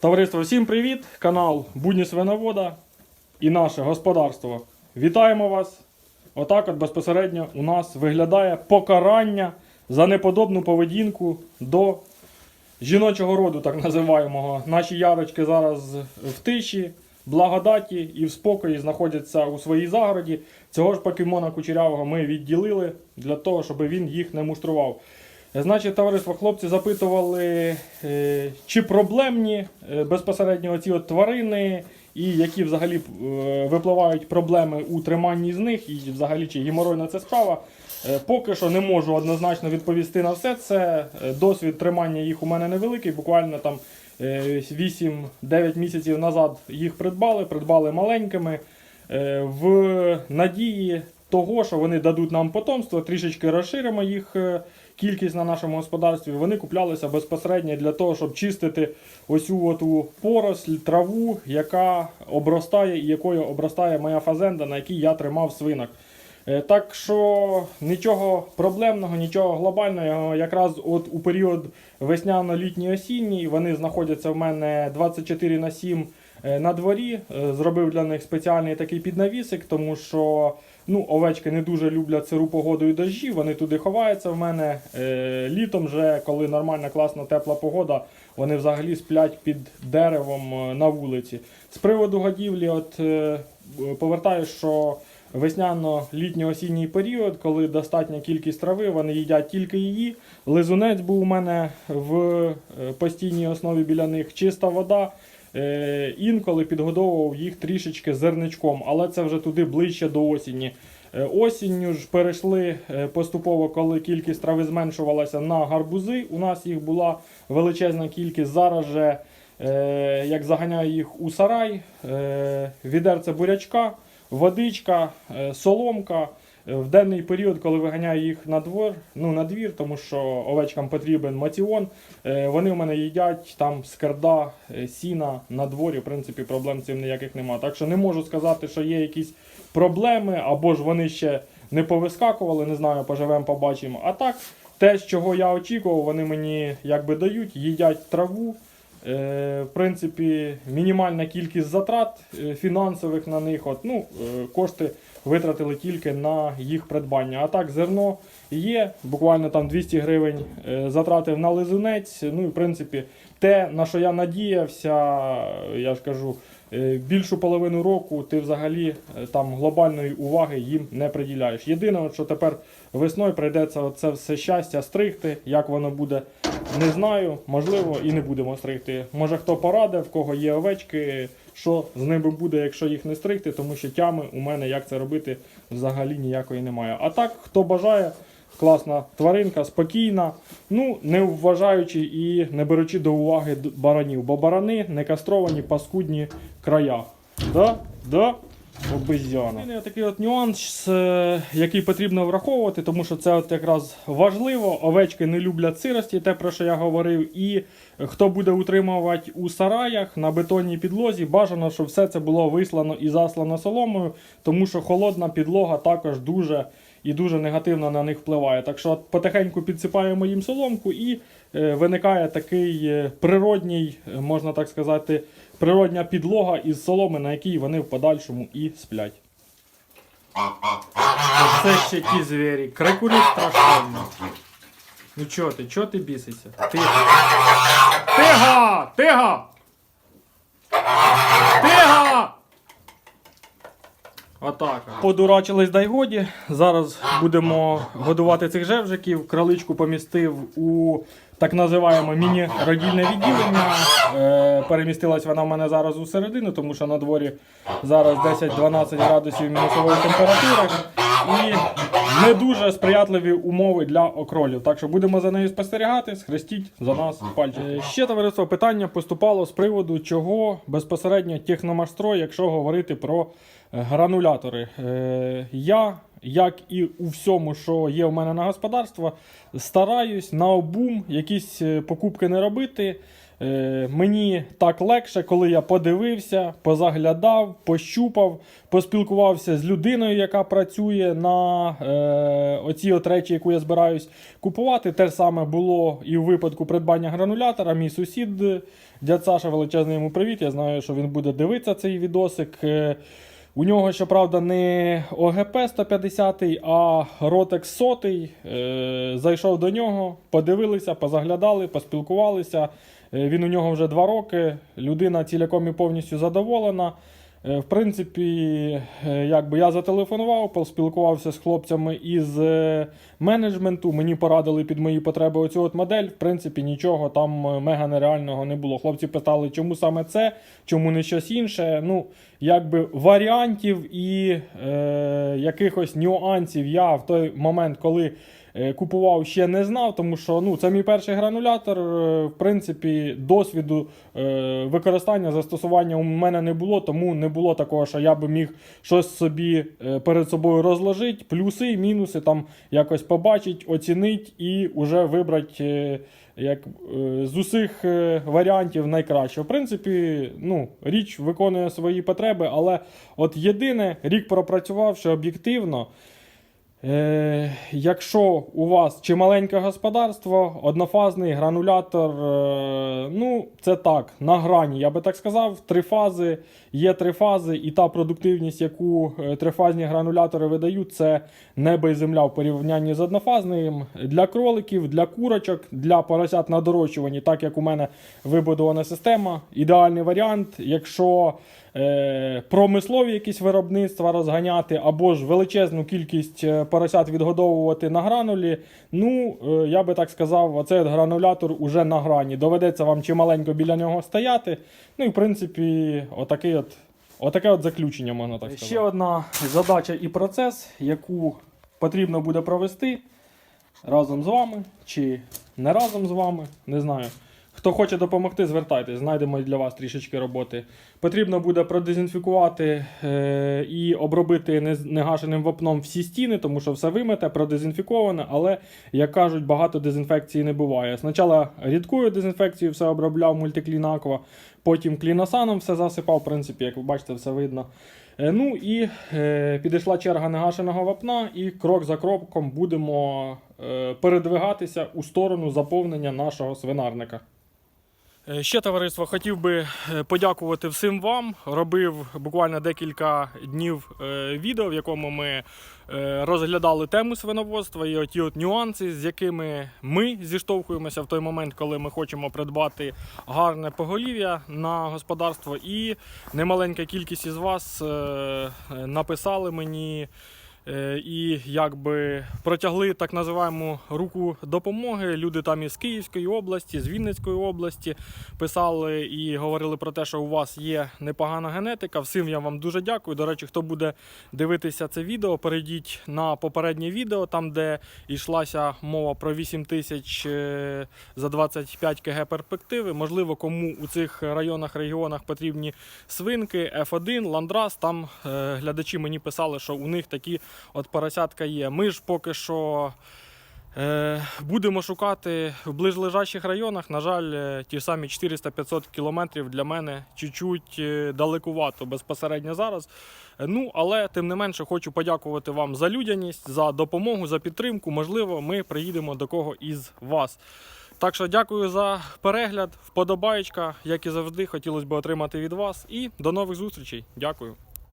Товариство, всім привіт! Канал Будні Свиновода і наше господарство. Вітаємо вас! Отак от безпосередньо у нас виглядає покарання за неподобну поведінку до жіночого роду, так називаємо. Наші ярочки зараз в тиші, благодаті і в спокої знаходяться у своїй загороді. Цього ж покемона кучерявого ми відділили для того, щоб він їх не муштрував. Значить, товариство, хлопці запитували, е, чи проблемні е, безпосередньо ці от тварини, і які взагалі е, випливають проблеми у триманні з них, і взагалі чи геморойна це справа. Поки що не можу однозначно відповісти на все це. Досвід тримання їх у мене невеликий, буквально там е, 8-9 місяців назад їх придбали, придбали маленькими. В надії того, що вони дадуть нам потомство, трішечки розширимо їх кількість на нашому господарстві. Вони куплялися безпосередньо для того, щоб чистити ось цю поросль, траву, яка обростає і якою обростає моя фазенда, на якій я тримав свинок. Е, Так що нічого проблемного, нічого глобального. Якраз от у період весняно-літній осінній вони знаходяться в мене 24 на 7 е, на дворі. Е, Зробив для них спеціальний такий піднавісик, тому що ну, овечки не дуже люблять сиру погоду і дощі. Вони туди ховаються в мене. Е, Літом, вже, коли нормальна, класна, тепла погода, вони взагалі сплять під деревом е, на вулиці. З приводу годівлі, от е, повертаю, що весняно-літньо-осінній період, коли достатня кількість трави, вони їдять тільки її. Лизунець був у мене в постійній основі біля них чиста вода. Е, Інколи підгодовував їх трішечки зерничком, але це вже туди ближче до осені. Е, Осінню ж перейшли е, поступово, коли кількість трави зменшувалася на гарбузи. У нас їх була величезна кількість. Зараз же, як заганяю їх у сарай, відерце бурячка, водичка, соломка. Е, В денний період, коли виганяю їх на двор, ну на двір, тому що овечкам потрібен маціон, е, вони в мене їдять там скерда, е, сіна на дворі. В принципі, проблем цим ніяких нема. Так що не можу сказати, що є якісь проблеми, або ж вони ще не повискакували, не знаю, поживемо, побачимо. А так, те, чого я очікував, вони мені якби дають, їдять траву. В принципі, мінімальна кількість затрат фінансових на них. От, ну, кошти витратили тільки на їх придбання. А так, зерно є, буквально там 200 гривень е, затратив на лизунець. Ну і в принципі, те, на що я надіявся, я ж кажу, е, більшу половину року ти взагалі е, там глобальної уваги їм не приділяєш. Єдине, що тепер весною прийдеться це все щастя стригти, як воно буде. Не знаю, можливо, і не будемо стригти. Може хто порадив, в кого є овечки, що з ними буде, якщо їх не стригти, тому що тями у мене як це робити взагалі ніякої немає. А так, хто бажає, класна тваринка, спокійна, ну не вважаючи і не беручи до уваги баранів, бо барани не кастровані паскудні края. Да? Да? Обезьяна. І такий от нюанс, е, який потрібно враховувати, тому що це от якраз важливо. Овечки не люблять сирості, те про що я говорив. І хто буде утримувати у сараях на бетонній підлозі, бажано, щоб все це було вислано і заслано соломою, тому що холодна підлога також дуже і дуже негативно на них впливає. Так що потихеньку підсипаємо їм соломку і е, виникає такий е, природній, е, можна так сказати, природня підлога із соломи, на якій вони в подальшому і сплять. Це ще ті звірі. Крикулі страшенно. Ну чого ти, чого ти бісишся? Тихо! Тихо! Тихо! Отак. Подурачились дай годі. Зараз будемо годувати цих жевжиків. Краличку помістив у так називаємо міні-родільне відділення. Е, перемістилась вона в мене зараз у середину, тому що на дворі зараз 10-12 градусів мінусової температури. І не дуже сприятливі умови для окролів. Так що будемо за нею спостерігати. Схрестіть за нас пальчики. Е, Ще товариство питання поступало з приводу, чого безпосередньо техномашстрой, якщо говорити про гранулятори. Е, Я, як і у всьому, що є в мене на господарство, стараюсь на обум якісь е, покупки не робити. Е, мені так легше, коли я подивився, позаглядав, пощупав, поспілкувався з людиною, яка працює на е, оці от речі, яку я збираюсь купувати. Те саме було і в випадку придбання гранулятора. Мій сусід, дядь Саша, величезний йому привіт. Я знаю, що він буде дивитися цей відосик. У нього, щоправда, не ОГП 150, а Ротек-100. Е, зайшов до нього, подивилися, позаглядали, поспілкувалися. Е, він у нього вже два роки. Людина ціляком і повністю задоволена. Е, в принципі, е, якби я зателефонував, поспілкувався з хлопцями із е, менеджменту. Мені порадили під мої потреби оцю от модель. В принципі, нічого там мега нереального не було. Хлопці питали, чому саме це, чому не щось інше. Ну, якби варіантів і е, якихось нюансів я в той момент, коли купував, ще не знав, тому що ну, це мій перший гранулятор. е, В принципі, досвіду е, використання, застосування у мене не було, тому не було такого, що я би міг щось собі е, перед собою розложити, плюси, мінуси там якось побачити, оцінити і вже вибрати. е, як е, з усіх е, варіантів найкраще. В принципі, ну, річ виконує свої потреби, але от єдине, рік пропрацювавши об'єктивно. Е, якщо у вас чи маленьке господарство, однофазний гранулятор, е, ну це так, на грані, я би так сказав, три фази, є три фази, і та продуктивність, яку е, трифазні гранулятори видають, це небо і земля в порівнянні з однофазним. Для кроликів, для курочок, для поросят на дорощуванні, так як у мене вибудована система. Ідеальний варіант, якщо промислові якісь виробництва розганяти, або ж величезну кількість е, поросят відгодовувати на гранулі. Ну, е, я би так сказав, оцей гранулятор уже на грані. Доведеться вам чималенько біля нього стояти. Ну і в принципі, отакий от. Отаке от заключення можна так сказати. Ще одна задача і процес, яку потрібно буде провести разом з вами чи не разом з вами, не знаю. Хто хоче допомогти, звертайтесь, знайдемо для вас трішечки роботи. Потрібно буде продезінфікувати е, і обробити негашеним вапном всі стіни, тому що все вимите, продезінфіковане, але, як кажуть, багато дезінфекції не буває. Спочатку рідкою дезінфекцією все обробляв мультиклін Аква, потім кліносаном все засипав, в принципі, як ви бачите, все видно. Е, Ну і е, підійшла черга негашеного вапна, і крок за кроком будемо е, передвигатися у сторону заповнення нашого свинарника. Е, Ще товариство хотів би е, подякувати всім вам. Робив буквально декілька днів е, відео, в якому ми розглядали тему свиноводства і оті от нюанси, з якими ми зіштовхуємося в той момент, коли ми хочемо придбати гарне поголів'я на господарство. І немаленька кількість із вас написали мені. Е, І якби протягли так називаємо руку допомоги. Люди там із Київської області, з Вінницької області писали і говорили про те, що у вас є непогана генетика. Всім я вам дуже дякую. До речі, хто буде дивитися це відео, перейдіть на попереднє відео, там де йшлася мова про 8 тисяч е, за 25 кг перспективи. Можливо, кому у цих районах, регіонах потрібні свинки, F1, ландрас. Там е, глядачі мені писали, що у них такі от поросятка є. Ми ж поки що. Е, Будемо шукати в ближлежащих районах. На жаль, е, ті самі 400-500 кілометрів для мене чуть-чуть е, далекувато безпосередньо зараз. Ну, але тим не менше хочу подякувати вам за людяність, за допомогу, за підтримку. Можливо, ми приїдемо до кого із вас. Так що дякую за перегляд, вподобаєчка, як і завжди, хотілося б отримати від вас. І до нових зустрічей. Дякую.